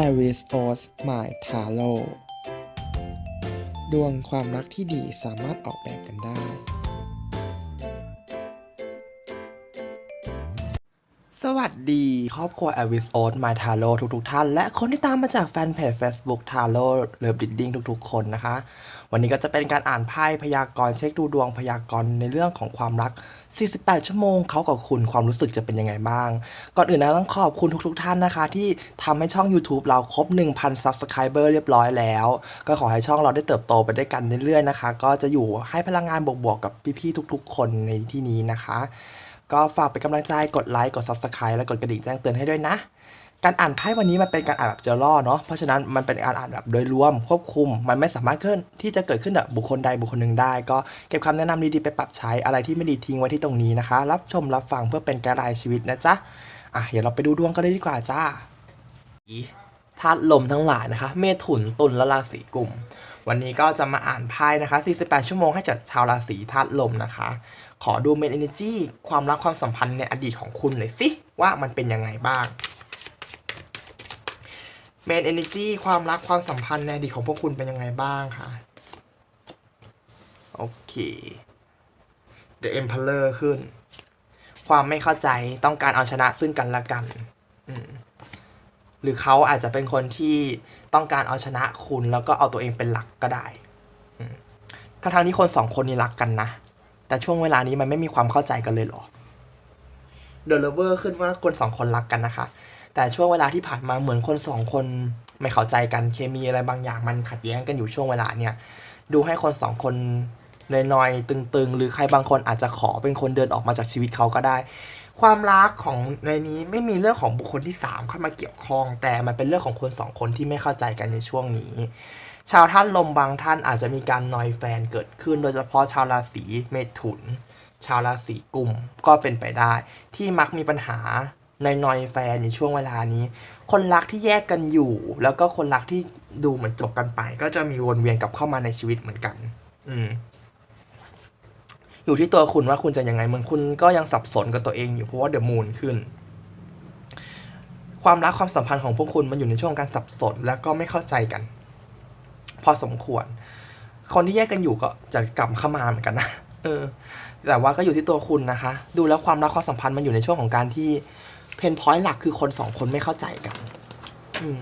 a r i s o s My Taro ดวงความรักที่ดีสามารถออกแบบกันได้ วัสดี ครอบครัว a v i s o s My Taro ทุกๆทท่าน และคนที่ตามมาจากแฟนเพจ Facebook Taro เลิฟดิดดิ้งทุกๆ คนนะคะ วันนี้ก็จะเป็นการอ่านไพ่พยากรณ์เช็คดูดวงพยากรณ์ในเรื่องของความรัก 48 ชั่วโมงเขากับคุณความรู้สึกจะเป็นยังไงบ้าง ก่อนอื่นนะต้องขอบคุณทุกๆ ท่านนะคะ ที่ทำให้ช่อง YouTube เราครบ 1,000 Subscriber เรียบร้อยแล้ว ก็ขอให้ช่องเราได้เติบโตไปด้วยกันเรื่อยๆนะคะ ก็จะอยู่ให้พลังงานบวกๆกับพี่ๆทุก ๆ คนในที่นี้นะคะ ก็ฝากเป็นกำลังใจกดไลค์กด Subscribe และกดกระดิ่งแจ้งเตือนให้ด้วยนะ การอ่านไพ่วันนี้มันเป็นการอ่านแบบเจอล่อเนาะเพราะฉะนั้นมันเป็นการอ่านแบบโดยรวมควบคุม มันไม่สามารถขึ้นที่จะเกิดขึ้นกับบุคคลใดบุคคลหนึ่งได้ ก็เก็บคำแนะนำดีๆไปปรับใช้อะไรที่ไม่ดีทิ้งไว้ที่ตรงนี้นะคะ รับชมรับฟังเพื่อเป็นการรายชีวิตนะจ๊ะอะเดี๋ยวเราไปดูดวงกันเลยดีกว่าจ้าธาตุลมทั้งหลายนะคะ เมถุนตุลและราศีกุม วันนี้ก็จะมาอ่านไพ่นะคะ 48 ชั่วโมงให้จัดชาวราศีธาตุลมนะคะ ขอดูเมนเอเนจีความรักความสัมพันธ์ในอดีตของคุณหน่อยสิว่ามันเป็นยังไงบ้างเมนเอเนจีความรักความสัมพันธ์ในอดีตของพวกคุณเป็นยังไงบ้างคะโอเค The Emperor ขึ้น ความไม่เข้าใจต้องการเอาชนะซึ่งกันและกันหรือเขาอาจจะเป็นคนที่ต้องการเอาชนะคุณแล้วก็เอาตัวเองเป็นหลักก็ได้อืมถ้าทางที่คนสองคนนี้รักกันนะ แต่ช่วงเวลานี้มันไม่มีความเข้าใจกันเลยเหรอ The Lover ขึ้นว่าคนสองคนรักกันนะคะ แต่ช่วงเวลาที่ผ่านมาเหมือนคนสองคนไม่เข้าใจกันเคมีอะไรบางอย่างมันขัดแย้งกันอยู่ช่วงเวลาเนี่ยดูให้คนสองคนนอยๆตึงๆ หรือใครบางคนอาจจะขอเป็นคนเดินออกมาจากชีวิตเขาก็ได้ ความรักของในนี้ไม่มีเรื่องของบุคคลที่สามเข้ามาเกี่ยวข้อง แต่มันเป็นเรื่องของคนสองคนที่ไม่เข้าใจกันในช่วงนี้ ชาวท่านลมบางท่านอาจจะมีการนอยแฟนเกิดขึ้น โดยเฉพาะชาวราศีเมถุน ชาวราศีกุมก็เป็นไปได้ ที่มักมีปัญหาในนอยแฟนในช่วงเวลานี้ คนรักที่แยกกันอยู่ แล้วก็คนรักที่ดูเหมือนจบกันไป ก็จะมีวนเวียนกลับเข้ามาในชีวิตเหมือนกัน อืมอยู่ที่ตัวคุณว่าคุณจะยังไงเหมือนคุณก็ยังสับสนกับตัวเองอยู่เพราะว่าเดอะมูนขึ้น ความรักความสัมพันธ์ของพวกคุณมันอยู่ในช่วงการสับสน แล้วก็ไม่เข้าใจกัน พอสมควร คนที่แยกกันอยู่ก็จะกลับเข้ามาเหมือนกันนะเออ แต่ว่าก็อยู่ที่ตัวคุณนะคะ ดูแล้วความรักความสัมพันธ์มันอยู่ในช่วงของการที่เพนพอยต์หลักคือคนสองคนไม่เข้าใจกัน อืม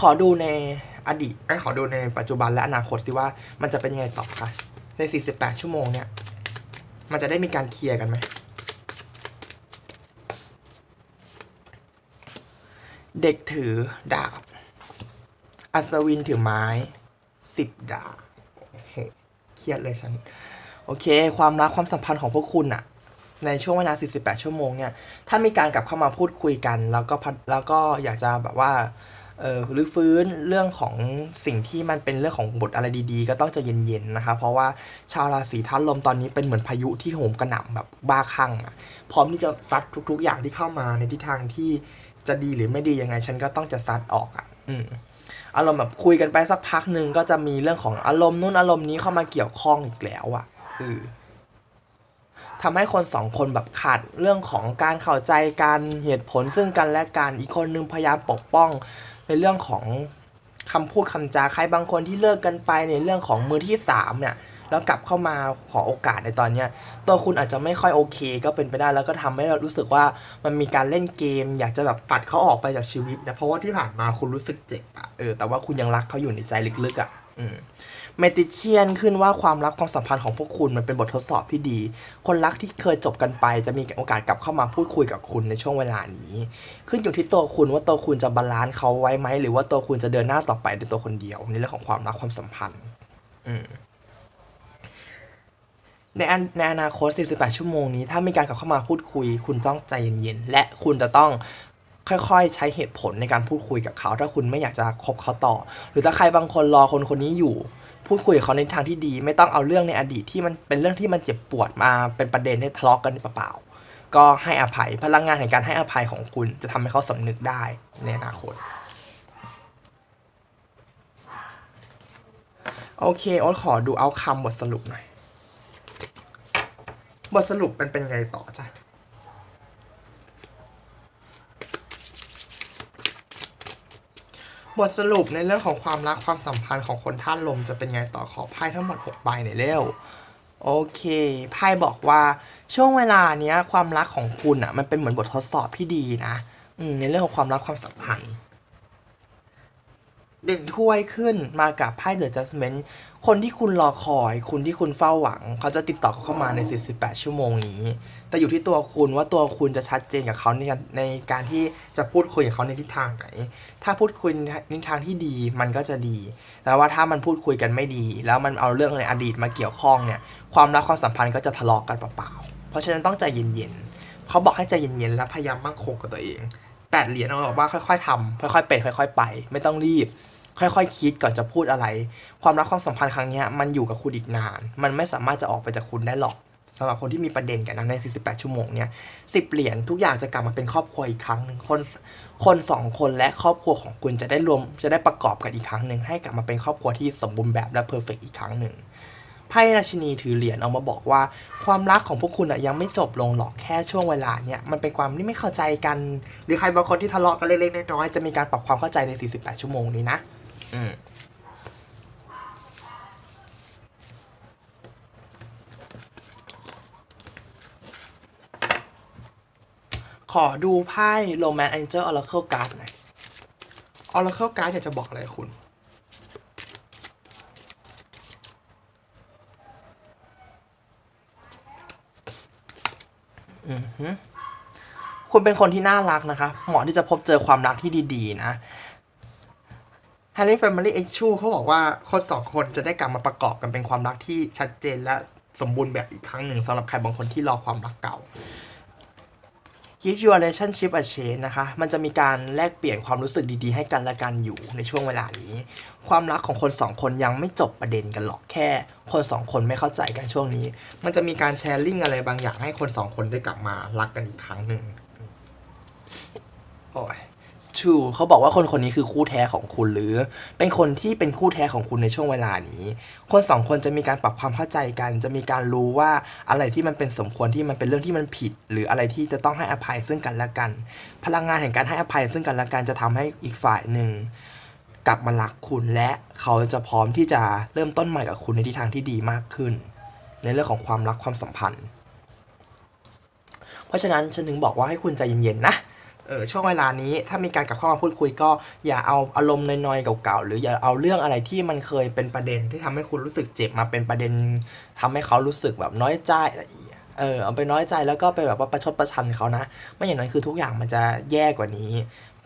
ขอดูในอดีตไอ้ขอดูในปัจจุบันและอนาคตสิว่ามันจะเป็นยังไงต่อคะใน 48 ชั่วโมงเนี่ย มันจะได้มีการเคลียร์กันไหม เด็กถือดาบ อัศวินถือไม้สิบดาบโอ้โหเครียดเลยฉัน โอเค ความรักความสัมพันธ์ของพวกคุณอะในช่วงเวลา 48 ชั่วโมงเนี่ย ถ้ามีการกลับเข้ามาพูดคุยกัน แล้วก็แล้วก็อยากจะแบบว่าเออรื้อฟื้นเรื่องของสิ่งที่มันเป็นเรื่องของบทอะไรดีๆ ก็ต้องใจะเย็นๆนะคะ เพราะว่าชาวราศีธาตุลมตอนนี้เป็นเหมือนพายุที่โหมกระหน่ำแบบบ้าคลั่งอะพร้อมที่จะซัดทุก ๆ อย่างที่เข้ามาในทิศทางที่จะดีหรือไม่ดียังไง ฉันก็ต้องจะซัดออกอะอืม อารมณ์แบบคุยกันไปสักพักหนึ่งก็จะมีเรื่องของอารมณ์นู้นอารมณ์นี้เข้ามาเกี่ยวข้องอีกแล้วอะ่ะเออทำให้คนสองคนแบบขาดเรื่องของการเข้าใจการเหตุผลซึ่งกันและกันอีกคนนึงพยายามปกป้อง ในเรื่องของคำพูดคำจาใครบางคนที่เลิกกันไปในเรื่องของมือที่สามเนี่ย แล้วกลับเข้ามาขอโอกาสในตอนเนี้ยตัวคุณอาจจะไม่ค่อยโอเค ก็เป็นไปได้แล้วก็ทำให้เรารู้สึกว่ามันมีการเล่นเกม อยากจะแบบปัดเขาออกไปจากชีวิตนะเพราะว่าที่ผ่านมาคุณรู้สึกเจ็บอะเออแต่ว่าคุณยังรักเขาอยู่ในใจลึกๆอะอืมเมติเชียนขึ้นว่าความรักความสัมพันธ์ของพวกคุณมันเป็นบททดสอบที่ดี คนรักที่เคยจบกันไป จะมีโอกาสกลับเข้ามาพูดคุยกับคุณในช่วงเวลานี้ ขึ้นอยู่ที่ตัวคุณว่าตัวคุณจะบาลานซ์เขาไว้ไหม หรือว่าตัวคุณจะเดินหน้าต่อไปในตัวคนเดียวในเรื่องของความรักความสัมพันธ์ อืม ในอนในอนาคต 48 ชั่วโมงนี้ ถ้ามีการกลับเข้ามาพูดคุย คุณต้องใจเย็นๆ และคุณจะต้องค่อยๆ ใช้เหตุผลในการพูดคุยกับเขา ถ้าคุณไม่อยากจะคบเขาต่อ หรือถ้าใครบางคนรอคนคนนี้อยู่ พูดคุยกับเขาในทางที่ดี ไม่ต้องเอาเรื่องในอดีตที่มันเป็นเรื่องที่มันเจ็บปวดมาเป็นประเด็นให้ทะเลาะกันเปล่าๆก็ให้อภัยพลังงานแห่งการให้อภัยของคุณจะทำให้เขาสำนึกได้ในอนาคตโอเคโอ๊ตขอดูเอาคำบทสรุปหน่อย บทสรุปเป็นเป็นไงต่อจ้ะบทสรุปในเรื่องของความรักความสัมพันธ์ของคนท่านลมจะเป็นไงต่อขอไพ่ทั้งหมด6ใบหน่อยเร็วโอเคไพ่บอกว่าช่วงเวลาเนี้ยความรักของคุณอะ มันเป็นเหมือนบททดสอบที่ดีนะอืในเรื่องของความรักความสัมพันธ์ เด่นถ้วยขึ้นมากับไพ่เดอะจัสเมนต์คนที่คุณรอคอย คุณที่คุณเฝ้าหวัง เขาจะติดต่อเข้ามาใน 48 ชั่วโมงนี้ แต่อยู่ที่ตัวคุณว่าตัวคุณจะชัดเจนกับเขาในการในการที่จะพูดคุยกับเขาในทิศทางไหน ถ้าพูดคุยในทิศทางที่ดีมันก็จะดี แต่ว่าถ้ามันพูดคุยกันไม่ดี แล้วมันเอาเรื่องในอดีตมาเกี่ยวข้องเนี่ย ความรักความสัมพันธ์ก็จะทะเลาะกันเปล่าๆ เพราะฉะนั้นต้องใจเย็นๆ เขาบอกให้ใจเย็นๆ และพยายามมั่นคงกับตัวเองแปดเหรียญเอาบอกว่าค่อยๆทำค่อยๆเป็นค่อย ๆ ไป ไม่ต้องรีบ ค่อยๆคิดก่อนจะพูดอะไร ความรักความสัมพันธ์ครั้งนี้มันอยู่กับคุณอีกนาน มันไม่สามารถจะออกไปจากคุณได้หรอกสำหรับคนที่มีประเด็นกันนะใน 48 ชั่วโมงเนี่ยสิบเหรียญทุกอย่างจะกลับมาเป็นครอบครัวอีกครั้งหนึ่งคนคนสองคนและครอบครัวของคุณจะได้รวมจะได้ประกอบกันอีกครั้งหนึ่งให้กลับมาเป็นครอบครัวที่สมบูรณ์แบบและเพอร์เฟกอีกครั้งหนึ่งไพ่ราชินีถือเหรียญเอามาบอกว่า ความรักของพวกคุณอะยังไม่จบลงหรอกแค่ช่วงเวลาเนี่ยมันเป็นความที่ไม่เข้าใจกัน หรือใครบางคนที่ทะเลาะกันเล็กๆน้อยๆจะมีการปรับความเข้าใจใน 48 ชั่วโมงนี้นะ อืมขอดูไพ่ Romance Angel Oracle Card หน่อย Oracle Card อยากจะบอกอะไรคุณ อือฮึคุณเป็นคนที่น่ารักนะคะ เหมาะที่จะพบเจอความรักที่ดี ๆ นะ Harry Family X ชูเขาบอกว่าคนสองคนจะได้กลับมาประกอบกันเป็นความรักที่ชัดเจนและสมบูรณ์แบบอีกครั้งหนึ่งสำหรับใครบางคนที่รอความรักเก่า Give your relationship a chance นะคะ มันจะมีการแลกเปลี่ยนความรู้สึกดีๆ ให้กันและกันอยู่ในช่วงเวลานี้ ความรักของคนสองคนยังไม่จบประเด็นกันหรอก แค่คนสองคนไม่เข้าใจกันช่วงนี้ มันจะมีการแชร์ลิงอะไรบางอย่างให้คนสองคนได้กลับมารักกันอีกครั้งหนึ่งโอ้ย to เขาบอกว่าคนคนนี้คือคู่แท้ของคุณหรือ เป็นคนที่เป็นคู่แท้ของคุณในช่วงเวลานี้ คนสองคนจะมีการปรับความเข้าใจกัน จะมีการรู้ว่าอะไรที่มันเป็นสมควรที่มันเป็นเรื่องที่มันผิด หรืออะไรที่จะต้องให้อภัยซึ่งกันและกัน พลังงานแห่งการให้อภัยซึ่งกันและกันจะทำให้อีกฝ่ายหนึ่งกลับมารักคุณและเขาจะพร้อมที่จะเริ่มต้นใหม่กับคุณในทิศทางที่ดีมากขึ้น ในเรื่องของความรักความสัมพันธ์ เพราะฉะนั้นฉันถึงบอกว่าให้คุณใจเย็นๆนะ เออช่วงเวลานี้ถ้ามีการกลับเข้ามาพูดคุยก็อย่าเอาอารมณ์น้อยๆเก่าๆหรืออย่าเอาเรื่องอะไรที่มันเคยเป็นประเด็นที่ทำให้คุณรู้สึกเจ็บมาเป็นประเด็นทำให้เขารู้สึกแบบน้อยใจ เออเอาไปน้อยใจแล้วก็ไปแบบว่าประชดประชันเขานะ ไม่อย่างนั้นคือทุกอย่างมันจะแย่กว่านี้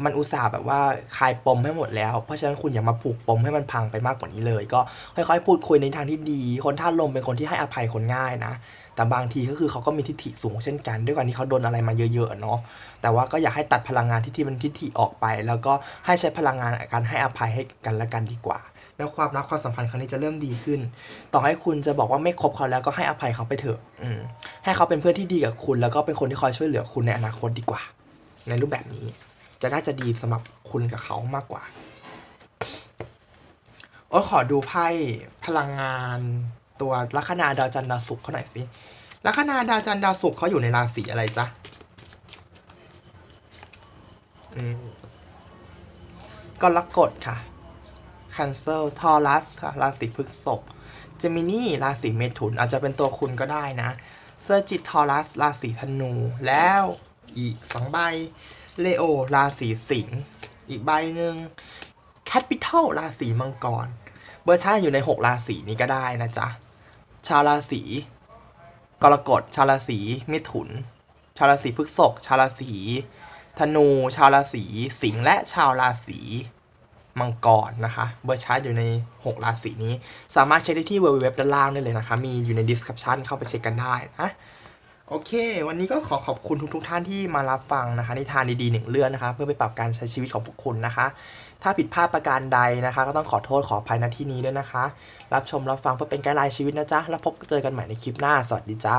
มันอุตส่าห์แบบว่าคลายปมให้หมดแล้ว เพราะฉะนั้นคุณอย่ามาผูกปมให้มันพังไปมากกว่านี้เลย ก็ค่อยๆ พูดคุยในทางที่ดี คนท่านลมเป็นคนที่ให้อภัยคนง่ายนะ แต่บางทีก็คือเขาก็มีทิฐิสูงเช่นกัน ด้วยการที่เขาโดนอะไรมาเยอะๆเนาะ แต่ว่าก็อยากให้ตัดพลังงานที่ที่มันทิฐิออกไป แล้วก็ให้ใช้พลังงานการให้อภัยให้กันและกันดีกว่า แล้วความรักความสัมพันธ์ครั้งนี้จะเริ่มดีขึ้น ต่อให้คุณจะบอกว่าไม่คบเขาแล้วก็ให้อภัยเขาไปเถอะอืมให้เขาเป็นเพื่อนที่ดีกับคุณ แล้วก็เป็นคนที่คอยช่วยเหลือคุณในอนาคตดีกว่า ในรูปแบบนี้ จะน่าจะดีสำหรับคุณกับเขามากกว่าโอ้ขอดูไพ่พลังงานตัวลัคนาดาวจันทร์ดาวศุกร์เขาหน่อยสิลัคนาดาวจันทร์ดาวศุกร์เขาอยู่ในราศีอะไรจ๊ะอืมกรกฎค่ะ Cancel ทอรัสค่ะราศีพฤษภเจมินีราศีเมถุนอาจจะเป็นตัวคุณก็ได้นะเซอร์จิตทอรัสราศีธนู แล้วอีกสองใบเลโอราศีสิงห์อีกใบหนึ่งแคปิตอลราศีมังกร เบอร์ชาอยู่ใน 6 ราศีนี้ก็ได้นะจ๊ะ ชาวราศีกรกฎชาวราศีมิถุน ชาวราศีพฤษภชาวราศีธนู ชาวราศีสิงห์และชาวราศี มังกรนะคะเบอร์ชาร์ตอยู่ใน 6 ราศีนี้ สามารถเช็คได้ที่เว็บด้านล่างได้เลยนะคะ มีอยู่ใน description เข้าไปเช็คกันได้นะโอเค วันนี้ก็ขอขอบคุณทุกๆทท่านที่มารับฟังนะคะ นิทานดีๆหนึ่งเรื่องนะคะ เพื่อไปปรับการใช้ชีวิตของพวกคุณนะคะ ถ้าผิดพลาดประการใดนะคะ ก็ต้องขอโทษขออภัยณที่นี้ด้วยนะคะ รับชมรับฟังเพื่อเป็นไกด์ไลน์ชีวิตนะจ๊ะ แล้วพบเจอกันใหม่ในคลิปหน้า สวัสดีจ้า